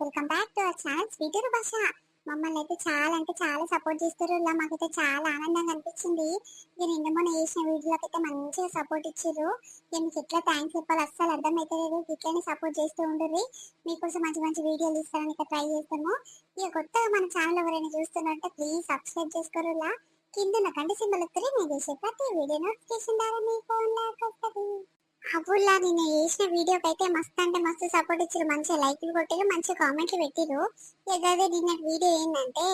Welcome back to our channel sweeter భాష మమ్మల్ని అయితే చాలా అంటే చాలా సపోర్ట్ చేస్తారు. ఇలా మాకైతే చాలా ఆనందంగా అనిపించింది. నేను నిన్న మొన్న చేసిన వీడియోకి అయితే మంచిగా సపోర్ట్ ఇచ్చారు. నేను మీకు ఎట్లా థ్యాంక్స్ చెప్పాలి అస్సలు అర్థమైతే లేదు ఇట్లనే సపోర్ట్ చేస్తూ ఉండరు మీకోసం మంచి మంచి వీడియోలు ఇస్తారని ఇక ట్రై చేస్తాము. ఇక కొత్తగా మన ఛానల్ ఎవరైనా చూస్తున్నారంటే ప్లీజ్ సబ్స్క్రైబ్ చేసుకోరు ఇలా. కింద నా కంటి సింబల్ వస్తే నేను చేసే ప్రతి వీడియో నోటిఫికేషన్ ద్వారా మీ ఫోన్ వస్తుంది. అవులా నేను చేసిన వీడియోకి అయితే మస్తు అంటే మస్తు సపోర్ట్ ఇచ్చారు మంచిగా లైక్లు కొట్టారు మంచి కామెంట్లు పెట్టిరు ఇక నిన్న వీడియో ఏంటంటే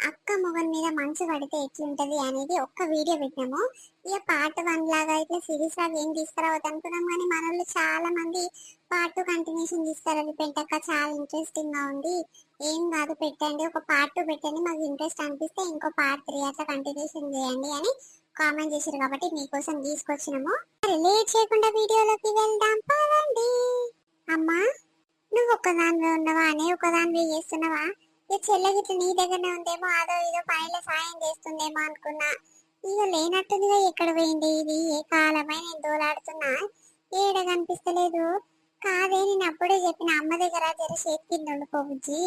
అక్క మొగన్ మీద మనసు పడితే ఎట్లుంటది అనేది ఒక్క వీడియో పెట్టినాము. ఇక పార్ట్ వన్ లాగా అయితే సిరీస్ లాగా ఏం తీసుకురావద్దు అనుకున్నాం కానీ మన వాళ్ళు చాలా మంది పార్ట్ టూ కంటిన్యూషన్ తీసుకురాలి పెట్టక చాలా ఇంట్రెస్టింగ్గా ఉంది. ఏం కాదు పెట్టండి. ఒక పార్ట్ టూ పెట్టండి. మాకు ఇంట్రెస్ట్ అనిపిస్తే ఇంకో పార్ట్ త్రీ అట్లా కంటిన్యూషన్ చేయండి అని కామెంట్ చేశారు కాబట్టి మీకోసం తీసుకొచ్చినాము. లేట్ చేయకుండా వీడియోలోకి వెళ్దాం. పదండి. అమ్మా నువ్వు ఒక్కదానిలో ఉన్నవా? అనే ఒక్కదానివే చేస్తున్నావా? ఈ చెల్లెకి నీ దగ్గరనే ఉందేమో అదో ఇదో పనిలో సాయం చేస్తుందేమో అనుకున్నా. ఇక లేనట్టుందిగా ఎక్కడ పోయింది ఇది? ఏ కాలమై నేను దోలాడుతున్నా. ఏడ కనిపిస్తలేదు? కాదే నేను అప్పుడే చెప్పిన అమ్మ దగ్గర జర చేతి కింద ఉండిపోబుజ్జి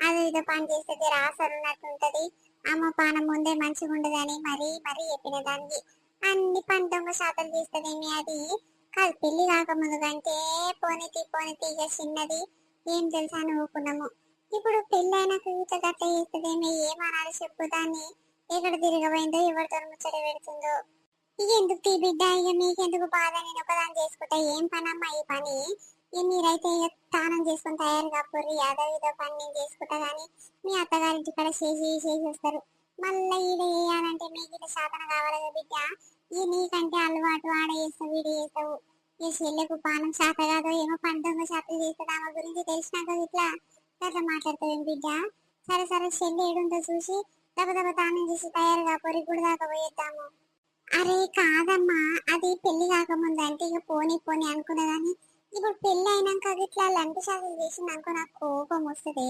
అదో ఇదో పని చేస్తే జర ఆసరు ఉన్నట్టుంటది అమ్మ పానం ముందే మంచిగా ఉండదని మరీ మరీ చెప్పిన దానికి. అన్ని పని దొంగ శాతం తీస్తుందేమి అది? కాదు పెళ్ళి కాకముందు కంటే పోనీతి పోనీతి ఇక చిన్నది. ఏం తెలుసా అని ఇప్పుడు పెళ్ళి అయినాక ఇట్లా గట్ట చేస్తుందేమి? ఏమనాలి చెప్పు దాన్ని. ఎక్కడ తిరగబోయిందో ఎవరితో ముచ్చట పెడుతుందో. ఎందుకు తీ బిడ్డ ఇక మీకెందుకు బాధ? నేను ఒకదాని చేసుకుంటా. ఏం పనమ్మా ఈ పని? ఇక మీరైతే ఇక స్నానం చేసుకుని తయారు కాకపోరు యాదో ఇదో పని నేను చేసుకుంటా కానీ మీ అత్తగారింటి ఇక్కడ చేసి చేసి వస్తారు మళ్ళీ ఈడ వేయాలంటే మీకు ఇట్లా శాతన కావాలి కదా బిడ్డ? ఈ నీకంటే అలవాటు ఆడ చేస్తావు వీడు చేస్తావు. ఈ చెల్లెకు పానం శాత కాదో ఏమో పంతొమ్మిది శాతం చేస్తుంది ఆమె గురించి తెలిసినాక ఇట్లా అట్లా మాట్లాడుతావు బిడ్డ? సరే సరే చెల్లి ఏడుందో చూసి దెబ్బ దెబ్బ తానం చేసి తయారు కాపోరు ఇప్పుడు దాకా పోయేద్దాము. అరే కాదమ్మా అది పెళ్ళి కాకముందు అంటే ఇక పోనీ పోనీ అనుకున్నదాన్ని ఇప్పుడు పెళ్ళి అయినాక ఇట్లా లంటి శాతం చేసింది అనుకో నాకు కోపం వస్తుంది.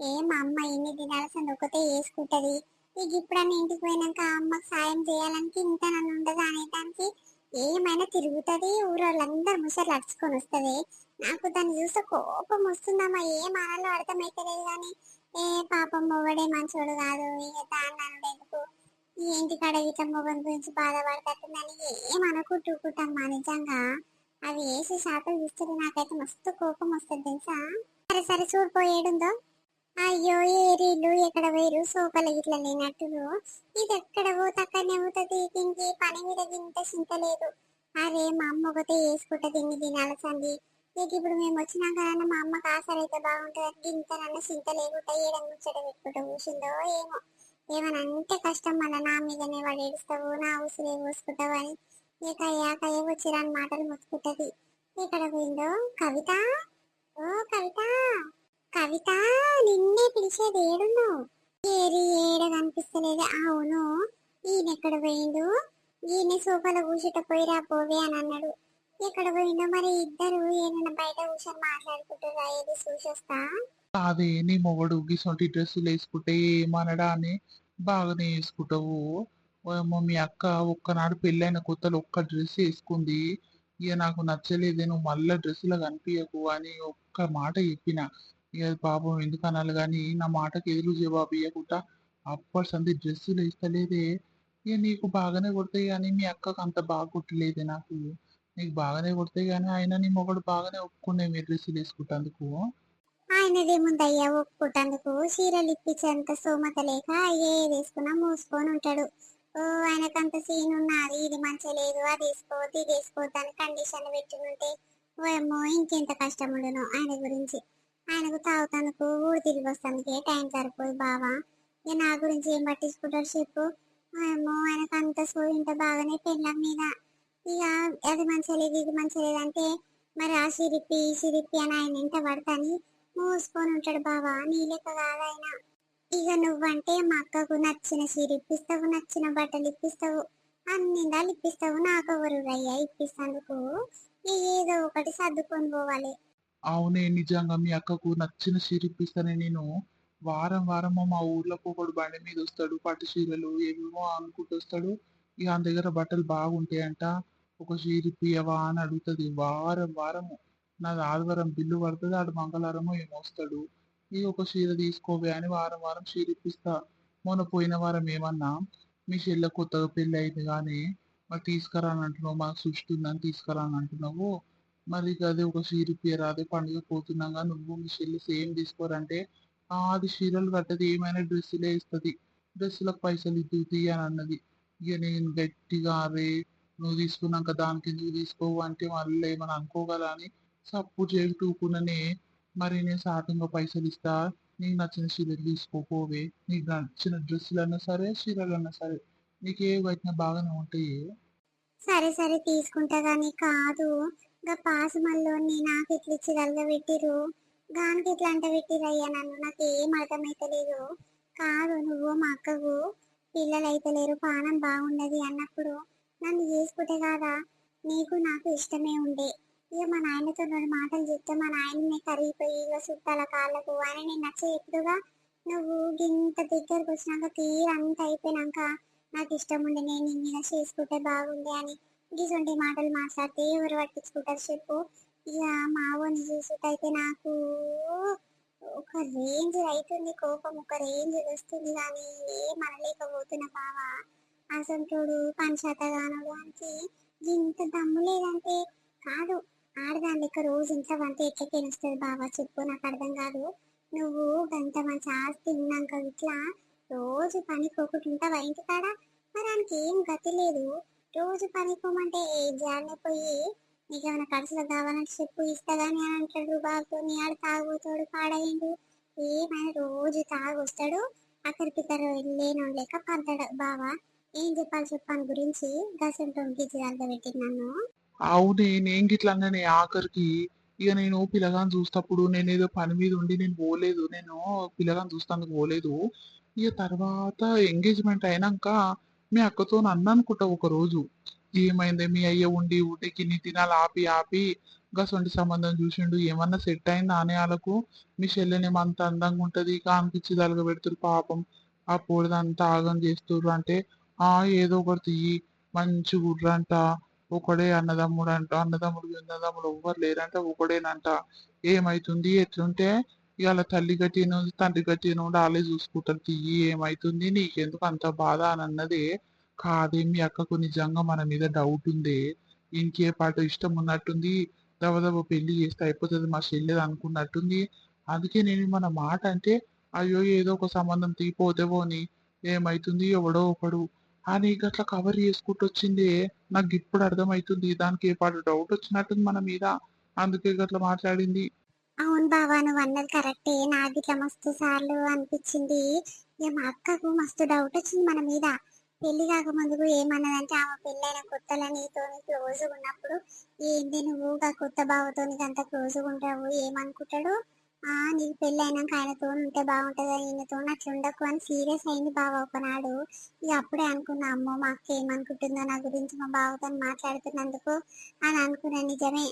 ఏ మా అమ్మ ఎన్ని దినాల ఒకటే వేసుకుంటది ఇక ఇప్పుడన్నా ఇంటికి పోయినాక అమ్మకు సాయం చేయాలని ఇంత నన్ను ఉండదు అనేదానికి ఏమైనా తిరుగుతుంది ఊరోళ్ళందరూ ముసలు అడుచుకొని వస్తుంది. నాకు దాన్ని చూస్తే కోపం వస్తుందమ్మా ఏం అనాలో అర్థమైతలేదు కానీ ఏ పాపం మొగడే మంచోడు కాదు ఇక దాన్ని అనడెందుకు ఏంటి కాడ ఇట్లా మొగని గురించి బాధపడతాతుందని ఏం అనుకుంటుకుంటామ్మా నిజంగా? అవి వేసి శాతం చూస్తే నాకైతే మస్తు కోపం వస్తుంది తెలుసా? సరే సరే చూడిపోయేడుందో అయ్యో ఏరీలు ఎక్కడ వేరు సోకలు ఇట్లా లేనట్టులు ఇది ఎక్కడ పోతే అక్కడనే అవుతుంది దీనికి పని మీద గింత చింత లేదు. అరే మా అమ్మ ఒకటే వేసుకుంటది ఇన్ని దినాల సంది ఇక ఇప్పుడు మేము వచ్చినాక కన్నా మా అమ్మ ఆసరైతే బాగుంటుంది ఇంతనన్న చింత లేకుండా ఏడం ముచ్చట పెట్టుకుంటూ కూర్చుందో ఏమో. ఏమని కష్టం మళ్ళీ నా మీదనే వాడు ఏడుస్తావు నా ఉసిరే పోసుకుంటావు అని. ఇక అయ్యాక ఏ మాటలు ముత్తుకుంటది. ఇక్కడ పోయిందో? కవిత? ఓ కవిత! కవిత నిన్నే పిలిచేది ఏడున్నావు ఏరి ఏడ కనిపిస్తలేదు. అవును ఈయన ఎక్కడ పోయిండు? ఈయన సోఫాలో కూర్చుట పోయిరా పోవే అని అన్నాడు. ఎక్కడ పోయిందో మరి ఇద్దరు ఏమైనా బయట కూర్చొని మాట్లాడుకుంటారా ఏది చూసొస్తా అదే నీ మొగడు గిసొంటి డ్రెస్సులు వేసుకుంటే ఏమనడా అని బాగానే వేసుకుంటావు. మీ అక్క ఒక్కనాడు పెళ్ళైన కొత్తలో ఒక్క డ్రెస్ వేసుకుంది. ఇక నాకు నచ్చలేదే నువ్వు మళ్ళా డ్రెస్సులో కనిపించకు అని ఒక్క మాట చెప్పిన. ఇక పాపం ఎందుకు అనాలి కానీ నా మాటకి ఎదురు జవాబు ఇవ్వకుండా అప్పటి సంది డ్రెస్సులు వేస్తలేదే. ఇక నీకు బాగానే కొడతాయి కానీ మీ అక్కకు అంత బాగా కొట్టలేదే నాకు. నీకు బాగానే కొడతాయి కానీ ఆయన నీ మొగడు బాగానే ఒప్పుకునే మీ డ్రెస్సులు వేసుకుంటేందుకు. ఆయనదేముందయ్యా? ఒప్పుకుంటందుకు చీరలు ఇప్పించేంత సోమత లేక అయ్యే వేసుకున్నా మూసుకొని ఉంటాడు ఓ ఆయనకంత సీన్ ఉన్నది ఇది మంచి లేదు. అది వేసుకోవద్దు ఇది వేసుకోవద్దు కండిషన్ పెట్టినుంటే ఓ ఏమో ఇంకెంత కష్టం ఉండను ఆయన గురించి. ఆయనకు తాగుతానుకు ఊరు తిరిగి వస్తానికే టైం సరిపోదు బావా. ఇక నా గురించి ఏం పట్టించుకుంటాడు చెప్పు. ఓయమ్మో ఆయనకు అంత సోయింట బాగానే పెళ్ళం మీద. ఇక అది మంచి లేదు ఇది మంచి లేదంటే మరి ఆ సిరిప్పి ఈ సిరిపి అని ఆయన ఇంట పడతాని? మోసుకొని ఉంటాడు బావా నీ లెక్క కాదాయన ఇక నువ్వంటే మా అక్కకు నచ్చిన చీర ఇప్పిస్తావు నచ్చిన బట్టలు ఇప్పిస్తావు అన్నిందా ఇప్పిస్తావు నాకు ఎవరు అయ్యా ఇప్పిస్తాందుకు? ఏదో ఒకటి సర్దుకొని పోవాలి. అవునే నిజంగా మీ అక్కకు నచ్చిన చీర ఇప్పిస్తానే నేను. వారం వారం మా ఊర్లో ఒకడు బండి మీద వస్తాడు పట్టు చీరలు ఏమేమో అనుకుంటూ వస్తాడు. ఇక ఆయన దగ్గర బట్టలు బాగుంటాయంట. ఒక చీర ఇప్పియవా అని అడుగుతుంది వారం వారము. నాది ఆదివారం బిల్లు పడుతుంది ఆడు మంగళవారము ఏమో వస్తాడు. ఈ ఒక చీర తీసుకోవే అని వారం వారం చీర ఇప్పిస్తా మొన్న పోయిన వారం ఏమన్నా మీ చెల్ల కొత్తగా పెళ్ళి అయింది కానీ మరి తీసుకురాని అంటున్నావు మాకు సృష్టి ఉందని తీసుకురాని అంటున్నావు. మరి అదే ఒక చీర ఇప్పియరా అదే పండుగ పోతున్నాగా నువ్వు మీ చెల్లి సేమ్ తీసుకోరంటే అది చీరలు కట్టది ఏమైనా డ్రెస్సులే ఇస్తుంది. డ్రెస్సులకు పైసలు ఇద్దుతీ అని అన్నది. ఇక నేను గట్టిగా అరే నువ్వు తీసుకున్నాక దానికి నువ్వు తీసుకోవు అంటే మళ్ళీ ఏమని అనుకోగలని సప్పు చేయి మరి నేను సాటంగా పైసలు ఇస్తా నీకు నచ్చిన చీరలు తీసుకోపోవే నీకు నచ్చిన డ్రెస్సులు అన్నా సరే చీరలు అన్నా సరే నీకు ఏ బాగానే ఉంటాయి. సరే సరే తీసుకుంటా కానీ కాదు. గా పాస్ మళ్ళీ నాకు ఇట్లా ఇచ్చి పెట్టిరు గానికి ఇట్లా అంట పెట్టిరయ్యా నన్ను నాకు ఏం అర్థమైతలేదు. కాదు నువ్వు మా అక్కకు పిల్లలు అయితే లేరు పానం బాగున్నది అన్నప్పుడు నన్ను చేసుకుంటే కాదా? నీకు నాకు ఇష్టమే ఉండే. ఇక మా నాయనతో రెండు మాటలు చెప్తే మా నాయననే కరిగిపోయి ఇక చుట్టాల కాళ్ళకు అని నేను నచ్చ నువ్వు ఇంత దగ్గరకు వచ్చినాక తీరంతా అయిపోయినాక నాకు ఇష్టం ఉండే నేను నీ చేసుకుంటే బాగుండే అని ఇటువంటి మాటలు మాట్లాడితే ఎవరు పట్టించుకుంటారు చెప్పు. ఇక మావోని చూసుకైతే నాకు ఒక రేంజ్ అవుతుంది కోపం ఒక రేంజ్ వస్తుంది కానీ ఏం అనలేకపోతున్నా బావా. అసంటోడు పంచాతగానుడు అంటే ఇంత దమ్ము లేదంటే కాదు. ఆడదాని లెక్క రోజు ఇంట్లో వంట ఎట్లా తెలుస్తుంది బావా? చెప్పు నాకు అర్థం కాదు. నువ్వు గంత మంచి ఆస్తి ఉన్నాక ఇట్లా రోజు పనికి ఒకటి ఉంటావా ఇంటికాడ? మరి దానికి ఏం గతి లేదు. రోజు పనికి పోమంటే ఏ జాడనే పోయి నీకేమైనా ఖర్చులు కావాలంటే చెప్పు ఇస్తాదని అని అంటాడు బాబుతో నీ ఆడు తాగుతాడు పాడయ్యండు ఏమైనా రోజు తాగొస్తాడు. అక్కడికిద్దరు లేను లేక పడతాడు బావా ఏం చెప్పాలి చెప్పాను గురించి గసంటోని గిజ్జి పెట్టింది నన్ను. అవునే నేను గిట్లా అన్ననే ఆఖరికి. ఇక నేను పిల్లగాని చూస్తప్పుడు నేను ఏదో పని మీద ఉండి నేను పోలేదు. నేను పిల్లగాని చూస్తానికి పోలేదు. ఇక తర్వాత ఎంగేజ్మెంట్ అయినాక మీ అక్కతో నన్ను అనుకుంటా ఒక రోజు ఏమైంది? మీ అయ్య ఉండి ఊటికి నీ తినాలి ఆపి ఆపి. గసొంటి సంబంధం చూసిండు. ఏమన్నా సెట్ అయింది వాళ్ళకు మీ చెల్లెనేమో అంత అందంగా ఉంటది. కానిపించి తలగ పెడుతురు పాపం. ఆ పొడిదంతా ఆగం చేస్తుర్రు అంటే ఆ ఏదో ఒకటి తీయి. మంచి గుడ్రంట ఒకడే అన్నదమ్ముడు అంట అన్నదమ్ముడు అన్నదమ్ముడు ఎవ్వరు లేరంట ఒకడేనంట ఏమైతుంది? ఎట్లుంటే ఇవాళ తల్లి గట్టిన తండ్రి గట్టిన వాళ్ళే చూసుకుంటారు. తీయి ఏమైతుంది? నీకెందుకు అంత బాధ అని అన్నదే. కాదే మీ అక్కకు నిజంగా మన మీద డౌట్ ఉంది. ఇంకే పాట ఇష్టం ఉన్నట్టుంది. దబదబ పెళ్ళి చేస్తే అయిపోతుంది మా చెల్లెది అనుకున్నట్టుంది. అందుకే నేను మన మాట అంటే అయ్యో ఏదో ఒక సంబంధం తీపోతేవో అని ఏమైతుంది? ఎవడో ఒకడు అని గట్లా కవర్ చేసుకుంటూ వచ్చింది నాకు ఇప్పుడు అర్థమైతుంది దానికి ఏ పాటు డౌట్ వచ్చినట్టుంది మన మీద. అందుకే గట్లా మాట్లాడింది. అవును బావా నువ్వు అన్నది కరెక్టే. నాకు ఇట్లా మస్తు సార్లు అనిపించింది. మా అక్కకు మస్తు డౌట్ వచ్చింది మన మీద. పెళ్ళి కాకముందుకు ఏమన్నదంటే ఆమె పెళ్ళైన కొత్తలో నీతో క్లోజ్ ఉన్నప్పుడు ఏంది నువ్వు? కొత్త బావతో నీకు అంత క్లోజ్ ఉంటావు? ఏమనుకుంటాడు? ఆ నీకు పెళ్ళి అయినాక ఆయనతో ఉంటే బాగుంటుంది ఈయనతో అట్లా ఉండకు అని సీరియస్ అయింది బావ ఒకనాడు. ఇక అప్పుడే అనుకున్నా అమ్మో మా అక్క ఏమనుకుంటుందో నా గురించి మా బావతో మాట్లాడుతున్నందుకు అని అనుకున్నా నిజమే.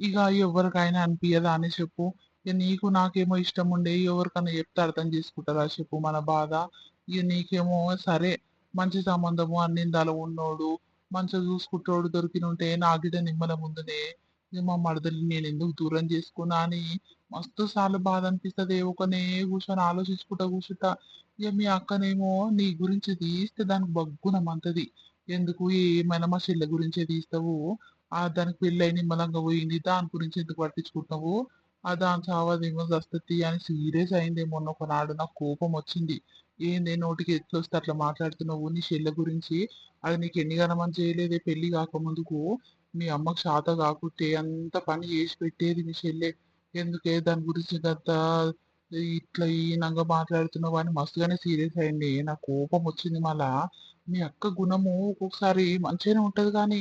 ఇక ఎవరికైనా అనిపించదా అని చెప్పు. ఇక నీకు నాకేమో ఇష్టం ఉండే ఎవరికైనా చెప్తే అర్థం చేసుకుంటారా చెప్పు మన బాధ. ఇక నీకేమో సరే మంచి సంబంధము అన్నిందాలు ఉన్నోడు మంచిగా చూసుకుంటోడు దొరికిన ఉంటే నా గిట నిమ్మల ముందునే మా మడదల్ని నేను ఎందుకు దూరం చేసుకున్నా అని మస్తు సార్లు బాధ అనిపిస్తుంది. ఒకనే కూర్చొని ఆలోచించుకుంటా కూర్చుంటా ఇక మీ అక్కనేమో నీ గురించి తీస్తే దానికి బగ్గునమంతది ఎందుకు ఏమైనా మా చెల్లె గురించే తీస్తావు? ఆ దానికి పెళ్ళి నిమ్మలంగా పోయింది దాని గురించి ఎందుకు పట్టించుకుంటున్నావు? ఆ దాని చావదేమో వస్తుంది అని సీరియస్ అయింది. మొన్న ఒకనాడు నాకు కోపం వచ్చింది. ఏంది నోటికి ఎట్లా వస్తే అట్లా మాట్లాడుతున్నావు? నీ చెల్లె గురించి అది నీకు ఎన్ని గణమని చేయలేదే? పెళ్ళి కాకముందుకు మీ అమ్మకు శాత కాకుంటే అంత పని చేసి పెట్టేది మీ చెల్లె? ఎందుకే దాని గురించి గత ఇట్లా ఈనంగా మాట్లాడుతున్నావు అని మస్తుగానే సీరియస్ అయింది. నాకు కోపం వచ్చింది మళ్ళా. మీ అక్క గుణము ఒక్కొక్కసారి మంచిగానే ఉంటది కానీ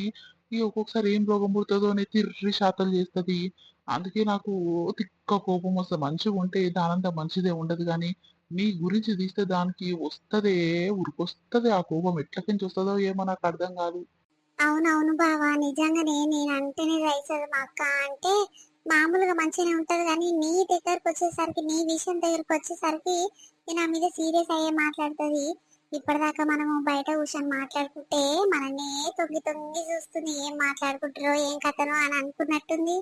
ఈ ఒక్కొక్కసారి ఏం రోగం పుడుతుందో అని తిర్రి శాతలు చేస్తది. అందుకే నాకు తిక్క కోపం వస్తుంది. మంచిగా ఉంటే దానంతా మంచిదే ఉండదు కానీ నీ గురించి తీస్తే దానికి వస్తదే ఉరికొస్తది ఆ కోపం. ఎట్లకించి వస్తుందో ఏమో నాకు అర్థం కాదు. అవునవును బావా. నిజంగానే నేను అంటేనే రైసదు మా అక్క అంటే మామూలుగా మంచిగానే ఉంటుంది కానీ నీ దగ్గరకు వచ్చేసరికి నీ విషయం దగ్గరకు వచ్చేసరికి నేను నా మీద సీరియస్ అయ్యే మాట్లాడుతుంది. ఇప్పటిదాకా మనము బయట కూర్చొని మాట్లాడుకుంటే మననే తొంగి తొంగి చూస్తుంది. ఏం మాట్లాడుకుంటారో ఏం కథనో అని అనుకున్నట్టుంది.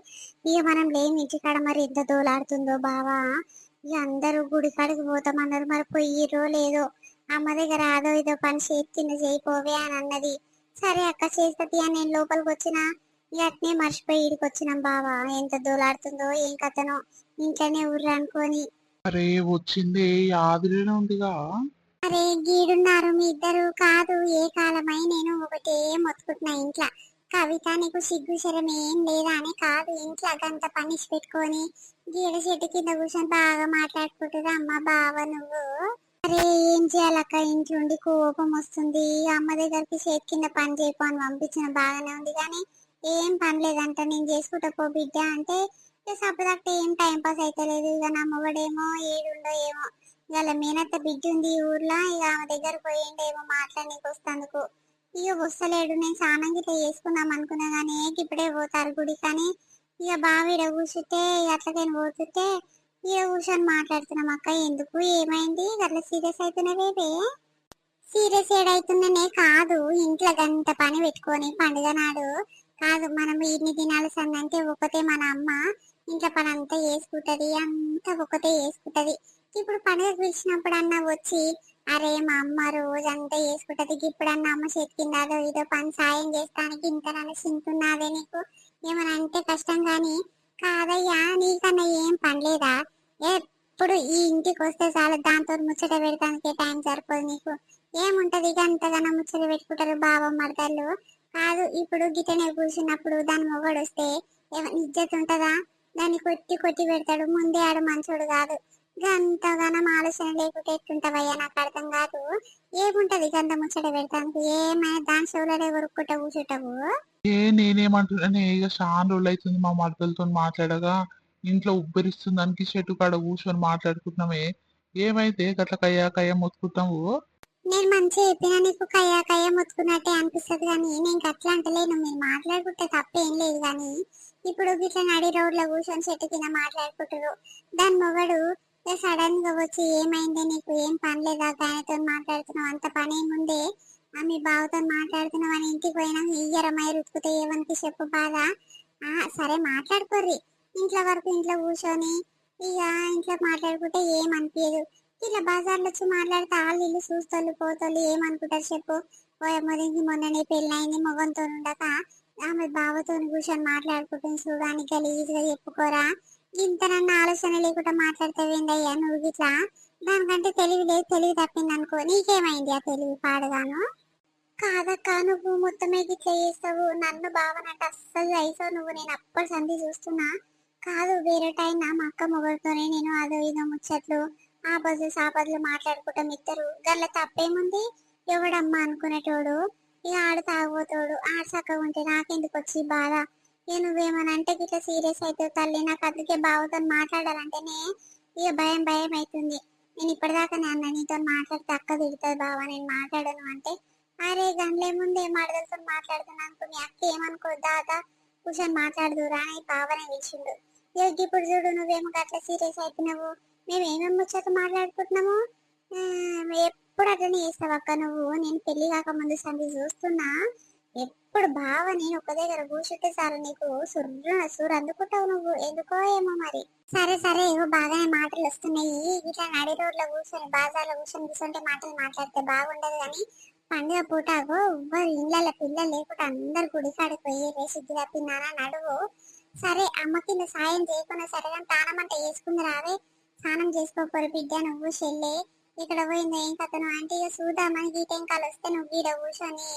ఇక మనం లేని ఇంటికాడ మరి ఎంత దోలాడుతుందో బావా. ఇక అందరూ గుడి కాడికి పోతామన్నారు మరి పొయ్యిరో లేదో? అమ్మ దగ్గర అదో ఇదో పని చేతిని చేయిపోవే అని అన్నది. సరే అక్క చేస్తుంది అని నేను లోపలికి వచ్చిన అట్నే మర్చిపోయి ఇడికి వచ్చినాం బావా. ఎంత దోలాడుతుందో ఏం కథనో ఇంట్లోనే ఊర్రు అనుకొని. అరే వచ్చింది యాదిలోనే ఉందిగా. అరే గీడున్నారు మీ ఇద్దరు. కాదు ఏ కాలమై నేను ఒకటే మొత్తుకుంటున్నా ఇంట్లో. కవిత నీకు సిగ్గు శరం ఏం లేదా అని కాదు. ఇంట్లో గంత పనిష్ పెట్టుకొని గీడ చెట్టు కింద కూర్చొని బాగా మాట్లాడుకుంటున్నా అమ్మ బావ నువ్వు. అరే ఏం చేయాలక్క ఇంట్లో ఉండి కోపం వస్తుంది. అమ్మ దగ్గరికి చేతి కింద పని చేయకు అని పంపించిన బాగానే ఉంది. కానీ ఏం పని లేదంట. నేను చేసుకుంటా పో బిడ్డ అంటే ఇక ఏం టైం పాస్ అయితే లేదు. ఇక నా మొగడేమో ఏడుండో ఏమో. ఇవాళ మేనత్త బిడ్డ ఉంది ఊర్లో. ఇక ఆమె దగ్గర పోయిండేమో మాట్లాడనీకి వస్తందుకు. ఇక వస్తలేడు. నేను స్నానం గిట్ల చేసుకుందాం అనుకున్నా కానీ ఇప్పుడే పోతారు గుడి. కానీ ఇక బావిడ ఈడ కూర్చుంటే అట్లకైనా పోతుంటే ఇలా కూర్చొని మాట్లాడుతున్నాం అక్క? ఎందుకు? ఏమైంది? అట్లా సీరియస్ అవుతున్నావేవే సీరియస్ ఏడైతుందనే కాదు. ఇంట్లో గంట పని పెట్టుకొని పండుగ నాడు కాదు మనం ఇన్ని దినాలు సందంటే ఒకతే మన అమ్మ. ఇంట్లో పని అంతా వేసుకుంటది అంతా ఒకతే వేసుకుంటది ఇప్పుడు పండుగ పిలిచినప్పుడు అన్న వచ్చి అరే మా అమ్మ రోజంతా ఇప్పుడు ఇప్పుడన్నా అమ్మ చేతి కింద ఇదో పని సాయం చేస్తానికి ఇంత నన్ను చింతున్నదే నీకు? ఏమని అంటే కష్టం కానీ కాదయ్యా నీకన్నా ఏం పనిలేదా ఎప్పుడు ఈ ఇంటికి వస్తే చాలు దాంతో ముచ్చట పెడతానికి టైం సరిపోదు నీకు. ఏముంటది ఇక అంతగానో ముచ్చట పెట్టుకుంటారు బావ మరదళ్ళు కాదు ఇప్పుడు గిటనే కూర్చున్నప్పుడు దాని మొగడు వస్తే ఇజ్జత్ ఉంటదా? దాన్ని కొట్టి కొట్టి పెడతాడు. ముందే ఆడు మంచోడు కాదు. గంతగానం ఆలోచన లేకుంటే ఎట్లుంటావయ్యా? నాకు అర్థం కాదు. ఏముంటది గంత ముచ్చట పెడతానికి? ఏమైనా దాని చెవులనే కొరుక్కుంటా కూర్చుంటావు? ఏ నేనేమంటున్నానే ఇక చాలా రోజులు అవుతుంది మా మరదలతో మాట్లాడగా ఇంట్లో ఉబ్బరిస్తుంది దానికి చెట్టు కాడ కూర్చొని మాట్లాడుకుంటున్నామే. ఏమైతే గట్ల కయ్యా కయ్యా మొత్తుకుంటాము నేను మంచిగా చెప్పినా నీకు కయ్యా కయ్యా మొత్తుకున్నట్టే అనిపిస్తుంది కానీ నేను అట్లా అంటలేను. మీరు మాట్లాడుకుంటే తప్పేం లేదు కానీ ఇప్పుడు ఇట్లా నడి రోడ్లో కూర్చొని చెట్టు కింద మాట్లాడుకుంటారు దాని మొగడు సడన్గా వచ్చి ఏమైంది? నీకు ఏం పనిలేదా ఆయనతో మాట్లాడుతున్నావు. అంత పని ఏముందే? ఆ మీ బావతో మాట్లాడుతున్నావు అని ఇంటికి పోయినా ఇయ్యరమై రుతుకుతే ఏమనికి చెప్పు బాధ? ఆ సరే మాట్లాడుకోర్రి. ఇంట్లో వరకు ఇంట్లో కూర్చొని ఇక ఇంట్లో మాట్లాడుకుంటే ఏం అనిపించదు ఇలా బజార్లో వచ్చి మాట్లాడితే వాళ్ళు ఇల్లు చూస్తోళ్ళు పోతోళ్ళు ఏమనుకుంటారు చెప్పు? ఓయమ్మ దీనికి మొన్ననే పెళ్ళైంది మొగంతో ఉండక ఆమె బావతో కూర్చొని మాట్లాడుకుంటుంది చూడడానికి. గలీజ్గా చెప్పుకోరా? ఇంత నన్ను ఆలోచన లేకుండా మాట్లాడతావేందయ్యా నువ్వు గిట్లా దానికంటే తెలివి లేదు తెలివి తప్పింది అనుకో. నీకేమైంది ఆ తెలివి పాడగాను? కాదక్క నువ్వు మొత్తమే గిట్లా చేస్తావు. నన్ను బావనంటే అస్సలు అయిసావు నువ్వు. నేను అప్పటి సంధి చూస్తున్నా. కాదు వేరే టైం నా మా అక్క మొగడుతోనే నేను అదో ఇదో ముచ్చట్లు ఆ బజు సాపదులు మాట్లాడుకుంటాం ఇద్దరు. గల్ల తప్పేముంది? ఎవడమ్మా అనుకునేటోడు? ఇక ఆడు తాగుపోతాడు ఆడు చక్కగా ఉంటే నాకెందుకు వచ్చి బాధ? ఇక నువ్వేమనంటే ఇట్లా సీరియస్ అయితే తల్లి నాకు అందుకే బావతో మాట్లాడాలంటేనే ఇక భయం భయం అవుతుంది నేను ఇప్పటిదాకా అన్న నీతో మాట్లాడితే అక్క తిడుతుంది బావా నేను మాట్లాడను అంటే. అరే గండ్లేముందే మాడదలతో మాట్లాడుతున్నా అనుకో మీ అక్క ఏమనుకో దాదా కూర్చొని మాట్లాడదురా అని బావనే పిలిచిండు. ఇక ఇప్పుడు చూడు నువ్వేమో అట్లా సీరియస్ అవుతున్నావు మేము ఏమేమి ముచ్చట మాట్లాడుకుంటున్నాము? ఎప్పుడు అట్లనే చేస్తావు అక్క నువ్వు? నేను పెళ్ళి కాకముందు సంది చూస్తున్నా ఎప్పుడు బావ నేను ఒక దగ్గర కూర్చుంటే చాలు నీకు సుర్రు సుర్రు అందుకుంటావు నువ్వు? ఎందుకో ఏమో మరి. సరే సరే ఏవో బాగానే మాటలు వస్తున్నాయి. ఇట్లా నడి రోడ్లో కూర్చొని బాజార్లో కూర్చొని కూర్చుంటే మాటలు మాట్లాడితే బాగుండదు కానీ పండుగ పూటకు ఎవ్వరు ఇళ్ళ పిల్లలు లేకుండా అందరు గుడికాడికి పోయి రేసిద్ది తప్పిందానా నడువు? సరే అమ్మ కింద సాయం చేయకుండా సరే కానీ తానం అంటే వేసుకుంది రావే. స్నానం చేసుకోపోరు బిడ్డ నువ్వు చెల్లె. ఇక్కడ పోయింది ఏం కథను అంటే ఇక చూద్దామని ఈ టెంకాలు వస్తే నువ్వు ఈడ కూర్చొని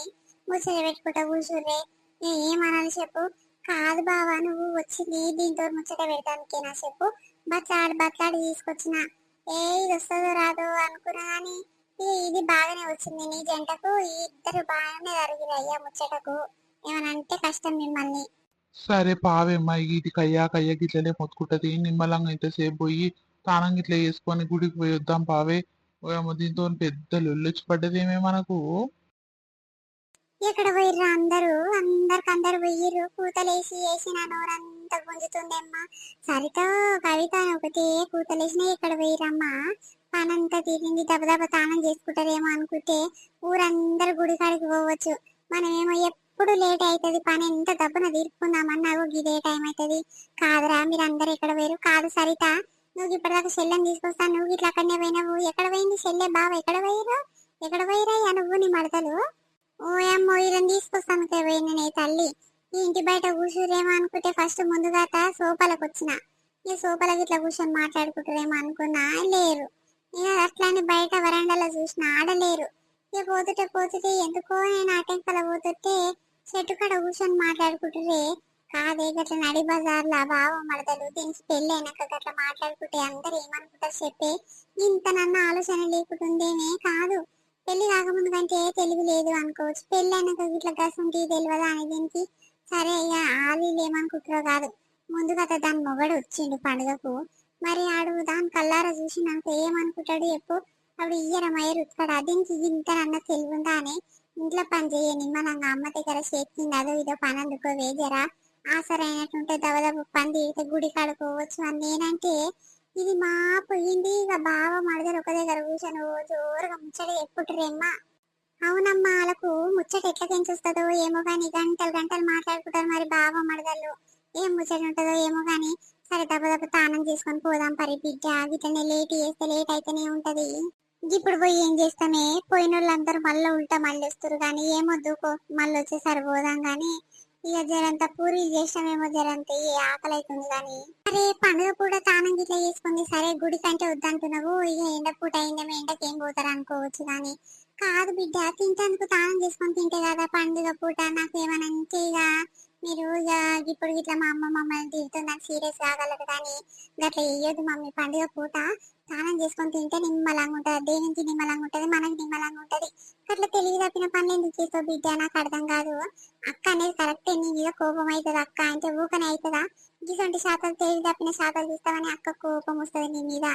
ముచ్చట పెట్టుకుంటా కూర్చుర్రే నేను ఏమనాలి చెప్పు. కాదు బావా నువ్వు వచ్చింది దీంతో ముచ్చట పెడతానికేనా చెప్పు. బట్లాడి బట్లాడి తీసుకొచ్చిన. ఏ ఇది వస్తుందో రాదో అనుకున్నా కానీ ఇది బాగానే వచ్చింది నీ జంటకు. ఈ ఇద్దరు బాగానే జరిగింది అయ్యా ముచ్చటకు. ఏమనంటే కష్టం మిమ్మల్ని. సరే పావేమ్మా ఇది కయ్యా కయ్యా గిట్లనే మొత్తుకుంటది. నిమ్మలంగా ఇంతసేపు పోయి తానం గిట్ల వేసుకొని గుడికి పోయి వద్దాం పావే. దీంతో పెద్ద లొల్లొచ్చి పడ్డదేమే మనకు. ఎక్కడ పోయిర్రు అందరూ? అందరికి అందరు పోయిర్రు. కూతలేసి వేసిన నోరంతా గుంజుతుందమ్మా. సరితో కవిత ఒకటే కూతలేసిన ఎక్కడ పోయిరమ్మా పనంతా తీరింది దెబ్బ తానం చేసుకుంటారేమో అనుకుంటే ఊరందరూ గుడి కాడికి పోవచ్చు. మనమేమో ఎప్పుడు లేట్ అవుతుంది పని ఎంత దబ్బున తీర్పుకుందామన్నాగో ఇదే టైం అవుతుంది కాదురా మీరు అందరు ఎక్కడ పోయారు కాదు సరిత నువ్వు ఇప్పటిదాకా చెల్లెని తీసుకొస్తా నువ్వు ఇట్లా అక్కడనే పోయినావు. ఎక్కడ పోయింది చెల్లె బావ? ఎక్కడ పోయిరు ఎక్కడ పోయిరా నువ్వు నీ మడతలు ఓయమ్మో అమ్మో ఇరని తీసుకొస్తాను పోయిన నీ తల్లి. ఈ ఇంటి బయట కూర్చురేమో అనుకుంటే ఫస్ట్ ముందుగా సోపలకు వచ్చిన. ఈ సోపలకి ఇట్లా కూర్చొని మాట్లాడుకుంటారేమో అనుకున్నా లేరు. ఇక అట్లానే బయట వరండాలో చూసిన ఆడలేరు ఇక పోతుంటే పోతుంటే ఎందుకో నేను ఆటంకాల పోతుంటే చెట్టు కాడ కూర్చొని మాట్లాడుకుంటురే. కాదే గట్ల నడి బజార్లా బావ మడతలు తెలిసి పెళ్ళి అయినాక గట్ల మాట్లాడుకుంటే అందరు ఏమనుకుంటారు చెప్పే? ఇంత నన్ను ఆలోచన లేకుంటుందేమే కాదు. పెళ్ళి కాకముందు కంటే తెలివి లేదు అనుకోవచ్చు. పెళ్ళి అయినాక ఇట్లా గసంటి తెలియదా అని దీనికి? సరే ఇక ఆలు ఏమనుకుంటారో కాదు. ముందుగా అతను దాని మొగడు వచ్చిండు పండుగకు. మరి ఆడు దాని కల్లారా చూసి నాకు ఏమనుకుంటాడు చెప్పు. అప్పుడు ఇయ్యరమయ్య రుత్తాడు దీనికి ఇంత అన్న తెలివి ఉందా అని ఇంట్లో పని చేయని మన అమ్మ దగ్గర చేతింది అదో ఇదో పని అందుకో వేజరా. ఆసరైనట్టుంటే దవదబ పని తీరితే గుడి కడుకోవచ్చు అని నేనంటే ఇది మా పోయింది. ఇక బావ మడదలు ఒక దగ్గర కూర్చొని జోరుగా ముచ్చట చెప్పుంటారేమ్మా. అవునమ్మా వాళ్ళకు ముచ్చట ఎట్లా తెంచొస్తుందో ఏమో కానీ గంటలు గంటలు మాట్లాడుకుంటారు మరి బావ మడదలు ఏం ముచ్చట ఉంటుందో ఏమో కానీ సరే దెబ్బ దెబ్బ తానం చేసుకొని పోదాం పరి బిడ్డ. గిట్లనే లేట్ చేస్తే లేట్ అయితేనే ఉంటది. ఇప్పుడు పోయి ఏం చేస్తామే? పోయిన వాళ్ళందరూ మళ్ళీ ఉల్టా మళ్ళీ వస్తారు కానీ ఏమొద్దు మళ్ళీ వచ్చేసరి పోదాం కానీ ఇక జరంత పూరి చేసినామేమో జరంత ఏ ఆకలి అవుతుంది కానీ. అరే పండుగ పూట తానం గిట్లా చేసుకుంది సరే గుడి కంటే వద్దంటున్నావు. ఇక ఎండ పూట అయిందేమో ఎండకి ఏం పోతారు అనుకోవచ్చు కానీ. కాదు బిడ్డ తింటానికి తానం చేసుకొని తింటే కదా పండుగ పూట నాకు ఏమైనా ఇక మీరు ఇక ఇప్పుడు ఇట్లా మా అమ్మ మమ్మల్ని తిడుతుంది నాకు సీరియస్ కాగలదు కానీ అట్లా వేయొద్దు మమ్మీ. పండుగ పూట స్నానం చేసుకొని తింటే నిమ్మలంగా ఉంటుంది. దేనికి నిమ్మలంగా ఉంటుంది? మనకి నిమ్మలంగా ఉంటుంది. అట్లా తెలివి తప్పిన పనులు ఎందుకు చేస్తావు బిడ్డ? నాకు అర్థం కాదు. అక్క అనేది కరెక్ట్ నీ మీద కోపం అవుతుంది అక్క? అంటే ఊకనే అవుతుందా ఇటువంటి శాతాలు తెలివి తప్పిన శాతాలు తీస్తావని అక్క కోపం వస్తుంది నీ మీద.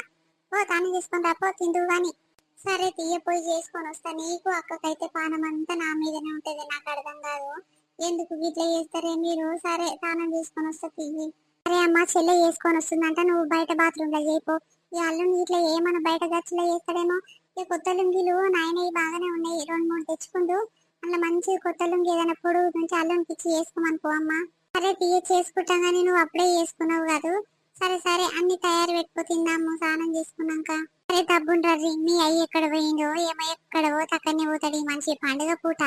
ఓ తాను చేసుకొని రాపో తిందువు కానీ సరే తీయపోయి చేసుకొని వస్తా. నీకు అక్కకైతే పానం అంతా నా మీదనే ఉంటుంది. నాకు అర్థం కాదు. ఎందుకు ఇట్లా చేస్తారే మీరు? సరే స్నానం చేసుకొని వస్తుంది అరే సరే అమ్మ చెల్లె చేసుకొని వస్తుందంట నువ్వు బయట బాత్రూమ్లో చేయపో ఈ అల్లుని ఇట్లా ఏమన్నా బయట గచ్చిలో చేస్తాడేమో? ఈ కొత్త లుంగీలు నాయనవి బాగానే ఉన్నాయి రెండు మూడు తెచ్చుకుంటూ అందులో మంచి కొత్త లుంగి ఏదైనా పొడుగు నుంచి అల్లునికి ఇచ్చి చేసుకోమని పో అమ్మా. సరే తీయ చేసుకుంటాం కానీ నువ్వు అప్పుడే చేసుకున్నావు కాదు. సరే సరే అన్ని తయారు పెట్టుకో తిందాము స్నానం చేసుకున్నాక. సరే తబ్బుండ్రీ మీ అయ్యి ఎక్కడ పోయిందో ఏమో ఎక్కడ పోతే అక్కడనే పోతాడు ఈ మంచి పండుగ పూట.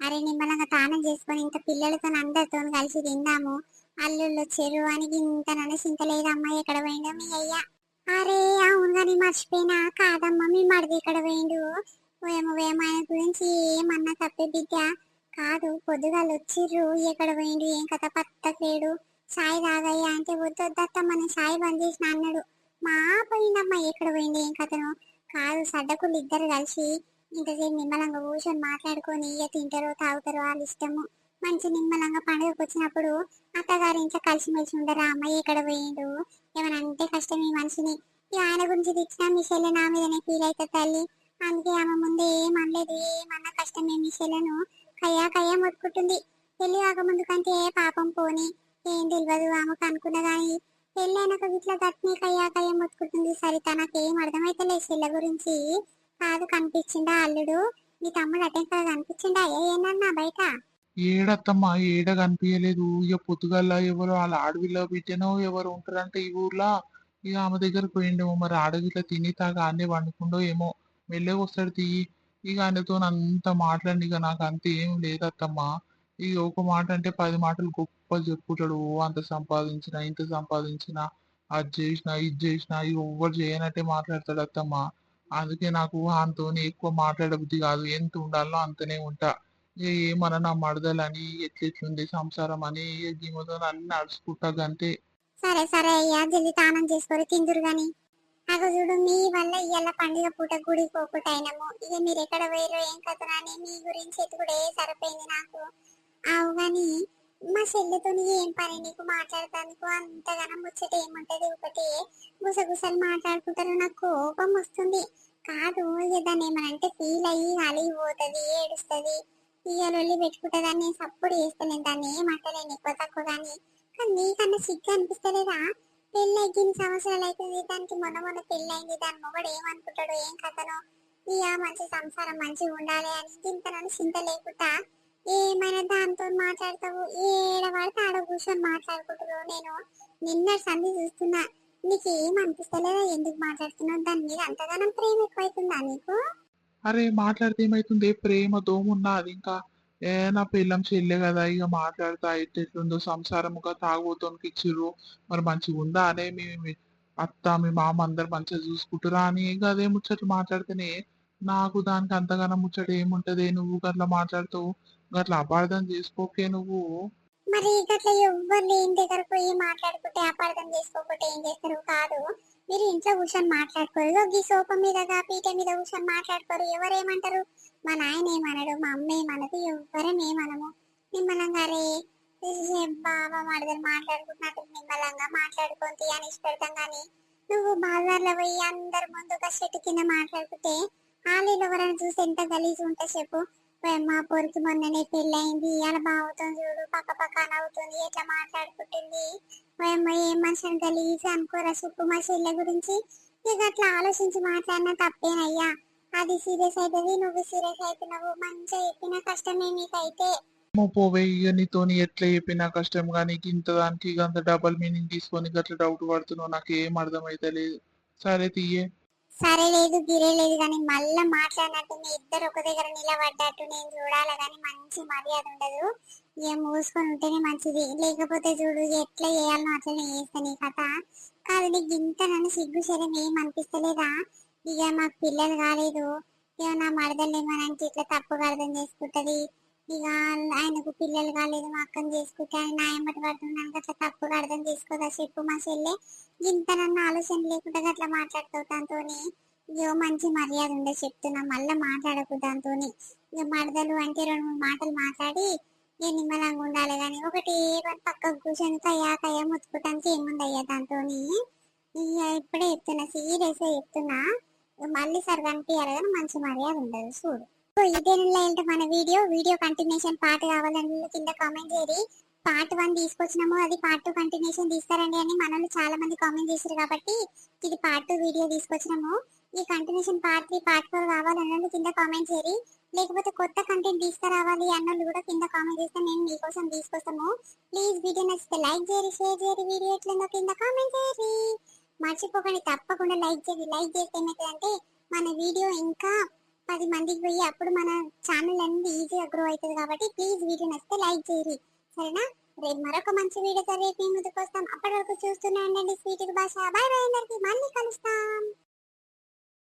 అరే నిమ్మలంగా తానం చేసుకొని ఇంత పిల్లలతో అందరితో కలిసి తిందాము. అల్లుళ్ళు వచ్చారు అని ఇంత నన్ను లేదు అమ్మాయి ఎక్కడ పోయిందో మీ అయ్యా? అరే అవును కానీ మర్చిపోయినా. కాదమ్మా మీ మరిది ఇక్కడ పోయిండు? ఏమో ఏమో ఆయన గురించి ఏమన్నా తప్పే బిడ్డ? కాదు పొద్దుగాలు వచ్చిర్రు. ఎక్కడ పోయిండు? ఏం కథ? పత్తలేడు సాయి తాగయ్యా అంటే వద్దు వద్దత్త మన సాయి బంద్ చేసిన అన్నాడు. మా పోయిందమ్మా ఎక్కడ పోయింది ఏం కథను? కాదు సడ్డకులు ఇద్దరు కలిసి ఇంతసేపు నిమ్మలంగా కూర్చొని మాట్లాడుకొని ఇక తింటారో తాగుతారో వాళ్ళ ఇష్టము. మంచి నిమ్మలంగా పండుగకు వచ్చినప్పుడు అత్తగారి ఇంట్లో కలిసిమెలిసి ఉండరా అమ్మాయి ఎక్కడ పోయిండు? ఏమైనా అంటే కష్టం ఈ మనిషిని. ఈ ఆయన గురించి తెచ్చినా మీ చెల్లె నా మీదనే ఫీల్ అవుతుంది తల్లి. అందుకే ఆమె ముందే అనలేదు ఏమన్నా కష్టమే మీ చెల్లెను? కయ్యా కయ్యా మొత్తుకుంటుంది. పెళ్ళి కాకముందు కంటే పాపం పోని. ఏం తెలియదు ఆమెకు అనుకున్న కానీ పెళ్ళైనాక అయినాక ఇట్లా గట్టిని కయ్యా కయ్యా మొత్తుకుంటుంది. సరిత నాకేం అర్థమైతలేదు చెల్లె గురించి. కాదు కనిపించిందా అల్లుడు? మీ తమ్ముడు అటే కదా ఏనన్నా బయట? ఏడత్తమ్మా ఏడ కనిపించలేదు. ఇక పొద్దుగల్లా ఎవరు వాళ్ళ ఆడవిలో బిడ్డనో ఎవరు ఉంటారంటే ఈ ఊర్లో. ఇక ఆమె దగ్గరకు పోయిండేమో. మరి ఆడగిట్లా తిని తాగా అన్నీ వండుకుండో ఏమో. మెల్లగా వస్తాడు తీయి ఇక ఆయనతో అంత మాట్లాడి ఇక నాకు అంత ఏం లేదత్తమ్మా. ఇక ఒక మాట అంటే పది మాటలు గొప్ప చెప్పుకుంటాడు. ఓ అంత సంపాదించిన ఇంత సంపాదించిన అది చేసిన ఇది చేసిన ఇక ఎవ్వరు చేయనట్టే మాట్లాడతాడు అత్తమ్మా అందుకే నాకు ఆయనతోని ఎక్కువ మాట్లాడబుద్ధి కాదు. ఎంత ఉండాలో అంతనే ఉంటా. ఏమన్నా నా మడదలని ఎట్లెట్లుంది సంసారం అని ఇక అన్ని నడుచుకుంటా గంతే. సరే సరే అయ్యా. జల్ది తానం చేసుకొని తిందురు గాని. అగో చూడు మీ వల్ల ఇవాళ పండుగ పూట గుడి పోకుండా అయినాము ఇక మీరు ఎక్కడ పోయారో ఏం కథనని మీ గురించి ఎత్తుకుడే సరిపోయింది నాకు. అవు మా చెల్లెతో ఏం పని నీకు మాట్లాడతానికి అంతగానం ముచ్చట ఏముంటది ఒకటి. గుసగుసలు మాట్లాడుకుంటారు నాకు కోపం వస్తుంది. కాదు ఇక దాన్ని ఏమనంటే ఫీల్ అయ్యి అలిగిపోతుంది ఏడుస్తుంది. ఇక పెట్టుకుంటుందని సప్పుడు చేస్తలేను దాన్ని ఏమంటలేను ఎక్కువ తక్కువ కానీ. కానీ నీకన్నా సిగ్గు అనిపిస్తలేదా? పెళ్ళి ఎన్ని సంవత్సరాలు అవుతుంది దానికి మొన్న మొన్న పెళ్ళి అయింది దాని మొగడు ఏమనుకుంటాడు ఏం కథనో. ఇక మంచి సంసారం మంచిగా ఉండాలి అని చింతనని చింత లేకుండా ఏమైనా దాంతో మాట్లాడతావు? ఏడ పడితే ఆడ కూర్చొని మాట్లాడుకుంటున్నావు? నేను నిన్న సంధి చూస్తున్నా. నీకేం అనిపిస్తలేదా? ఎందుకు మాట్లాడుతున్నావు? దాని మీద అంతగానం ప్రేమ ఎక్కువైతుందా నీకు? అరే మాట్లాడితే ఏమైతుంది? ప్రేమ దోమున్నా అది ఇంకా ఏ నా పిల్లం చెల్లె కదా ఇక మాట్లాడతా. సంసారం ఒక తాగుబోతోనికి ఇచ్చిర్రు. మరి మంచిగా ఉందా? అనే మీ అత్త మీ మామ అందరు మంచిగా చూసుకుంటురా అని ఇక అదే ముచ్చట్లు మాట్లాడితేనే నాకు దానికి అంతగానో ముచ్చట ఏముంటది? నువ్వు గట్లా మాట్లాడుతావు. గట్లా అపార్థం చేసుకోకే నువ్వు. మరి గట్లా ఎవ్వరు లేని దగ్గర పోయి మాట్లాడుకుంటే అపార్థం చేసుకోకుంటే ఏం చేస్తారు? కాదు. మీరు ఇంట్లో కూర్చొని మాట్లాడుకోరు. ఈ సోఫా మీదగా పీట మీద కూర్చొని మాట్లాడుకోరు. ఎవరేమంటారు? మా నాయన ఏమనడు మా అమ్మ ఏమనదు ఎవ్వరం ఏమనము. నిమ్మలంగా రే బాబా మడదలు మాట్లాడుకుంటున్నట్టు నిమ్మలంగా మాట్లాడుకుంది అని ఇష్టపెడతాం కానీ నువ్వు బాజార్లో పోయి అందరి ముందు ఒక చెట్టు కింద మాట్లాడుకుంటే వాళ్ళు ఎవరైనా చూసి ఎంత గలీజ్ ఉంటే చెప్పు. మా పొరికి మొన్ననే పెళ్ళయింది. ఇలా బాగుతుంది చూడు పక్క పక్క నవ్వుతుంది ఎట్లా మాట్లాడుకుంటుంది? మా ఏం మనిషిని గలీజ్ అనుకోరా సుప్పు మా చెల్లె గురించి? ఇక అట్లా ఆలోచించి మాట్లాడినా తప్పేనయ్యా. అది సీరియస్ అవుతుంది నువ్వు సీరియస్ అవుతున్నావు మంచిగా చెప్పిన కష్టమే నీకైతే. పోవే ఇక నీతోని ఎట్లా చెప్పినా కష్టం కానీ ఇంత దానికి ఇక అంత డబల్ మీనింగ్ తీసుకొని గట్ల డౌట్ పడుతున్నావు నాకు ఏం అర్థమైతే లేదు సరే తీయే. సరే లేదు గిరే లేదు కానీ మళ్ళా మాట్లాడినట్టు మీ ఇద్దరు ఒక దగ్గర నిలబడ్డట్టు నేను చూడాలి కానీ మంచి మర్యాద ఉండదు. ఇక మూసుకొని ఉంటేనే మంచిది. లేకపోతే చూడు ఎట్లా చేయాలనో అట్లనే చేస్తా నీ కథ. కాదు నీకు ఇంత నన్ను సిగ్గు శరం ఏం అనిపిస్తలేదా? ఇక మాకు పిల్లలు కాలేదు. ఇక నా మరదలు ఏమనంటే ఇట్లా తప్పుగా అర్థం చేసుకుంటది. ఇక ఆయనకు పిల్లలు కాలేదు మా అక్కని చేసుకుంటే ఆయన నా పడుతున్నాను అట్లా తప్పుగా అర్థం చేసుకోదా చెప్పు మా చెల్లె. ఇంత నన్ను ఆలోచన లేకుండా అట్లా మాట్లాడుతావు దాంతోని. ఇగో మంచి మర్యాద ఉండే చెప్తున్నా మళ్ళీ మాట్లాడకు దాంతో ఇక మరదలు అంటే రెండు మూడు మాటలు మాట్లాడి ఇక నిమ్మలంగా ఉండాలి కానీ ఒకటి పక్కకు కూర్చొని కయ్యా కయ్యా ముత్తుకుంటానికి ఏముందయ్యా దాంతోని. ఇక ఇప్పుడే చెప్తున్నా సీరియస్ చెప్తున్నా. మళ్ళీ సరి కనిపించాలి కానీ మంచి మర్యాద ఉండదు చూడు. సో ఇదే ఏంటి మన వీడియో వీడియో కంటిన్యూషన్ పార్ట్ కావాలని కింద కామెంట్ చేయండి పార్ట్ వన్ తీసుకొచ్చినాము అది పార్ట్ టూ కంటిన్యూషన్ తీస్తారండి అని మనల్ని చాలా మంది కామెంట్ చేశారు కాబట్టి ఇది పార్ట్ టూ వీడియో తీసుకొచ్చినాము. ఈ continuation part three part four కావాలన్నది కింద కామెంట్ చేయండి లేకపోతే కొత్త కంటెంట్ తీసుకురావాలి అన్నోళ్ళు కూడా కింద కామెంట్ చేస్తే మేము మీకోసం తీసుకొస్తాము. ప్లీజ్ వీడియో నచ్చితే లైక్ చేయరు షేర్ చేయరు వీడియో ఎట్లుందో కింద కామెంట్ చేయరు మర్చిపోకండి తప్పకుండా లైక్ చేయండి లైక్ చేస్తే ఏమవుతుందంటే మన వీడియో ఇంకా పది మందికి పోయి అప్పుడు మన ఛానల్ అనేది ఈజీగా గ్రో అవుతుంది కాబట్టి ప్లీజ్ వీడియో నచ్చితే లైక్ చేయరు సరేనా? రేపు మరొక మంచి వీడియోతో రేపు మేము ముందుకు వస్తాం. అప్పటి వరకు చూస్తూనే ఉండండి. స్వీట్ భాష బాయ్ బాయ్ అందరికి. మళ్ళీ కలుస్తాం.